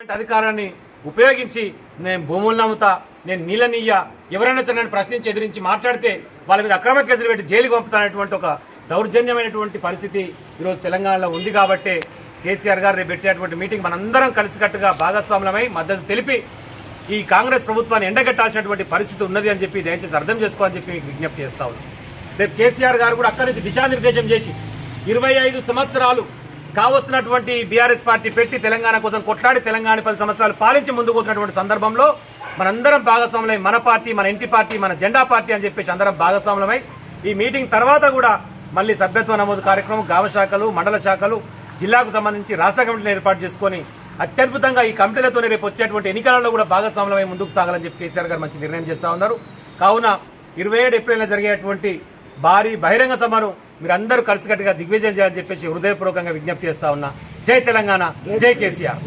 అధికారాన్ని ఉపయోగించి నేను భూములను అమ్ముతా నేను నీళ్ళనియ్యా ఎవరైనా సరే నన్ను ప్రశ్నించి ఎదిరించి మాట్లాడితే వాళ్ళ మీద అక్రమ కేసులు పెట్టి జైలుకి పంపుతానటువంటి ఒక దౌర్జన్యమైనటువంటి పరిస్థితి ఈరోజు తెలంగాణలో ఉంది కాబట్టే కేసీఆర్ గారు రేపు పెట్టేటువంటి మీటింగ్ మనందరం కలిసికట్టుగా భాగస్వాములమై మద్దతు తెలిపి ఈ కాంగ్రెస్ ప్రభుత్వాన్ని ఎండగట్టాల్సినటువంటి పరిస్థితి ఉన్నది అని చెప్పి దయచేసి అర్థం చేసుకోవాలని చెప్పి మీకు విజ్ఞప్తి చేస్తా ఉన్నాను రేపు కేసీఆర్ గారు కూడా అక్కడి నుంచి దిశానిర్దేశం చేసి ఇరవై ఐదు సంవత్సరాలు కావస్తున్నటువంటి బీఆర్ఎస్ పార్టీ పెట్టి తెలంగాణ కోసం కొట్లాడి తెలంగాణ పది సంవత్సరాలు పాలించి ముందుకు పోతున్నటువంటి సందర్భంలో మనందరం భాగస్వాములై మన పార్టీ మన ఇంటి పార్టీ మన జెండా పార్టీ అని చెప్పేసి అందరం భాగస్వాములమై ఈ మీటింగ్ తర్వాత కూడా మళ్ళీ సభ్యత్వ నమోదు కార్యక్రమం గ్రామ శాఖలు మండల శాఖలు జిల్లాకు సంబంధించి రాష్ట్ర కమిటీని ఏర్పాటు చేసుకొని అత్యద్భుతంగా ఈ కమిటీలతోనే రేపు వచ్చేటువంటి ఎన్నికలలో కూడా భాగస్వాములమై ముందుకు సాగాలని చెప్పి కేసీఆర్ గారు మంచి నిర్ణయం చేస్తూ ఉన్నారు. కావున ఇరవై ఏడు ఏప్రిల్లో జరిగేటువంటి భారీ బహిరంగ సభను మీరందరూ కలిసికట్టుగా దిగ్విజయం చేయాలని చెప్పేసి హృదయపూర్వకంగా విజ్ఞప్తి చేస్తా ఉన్నా. జై తెలంగాణ జై కేసీఆర్.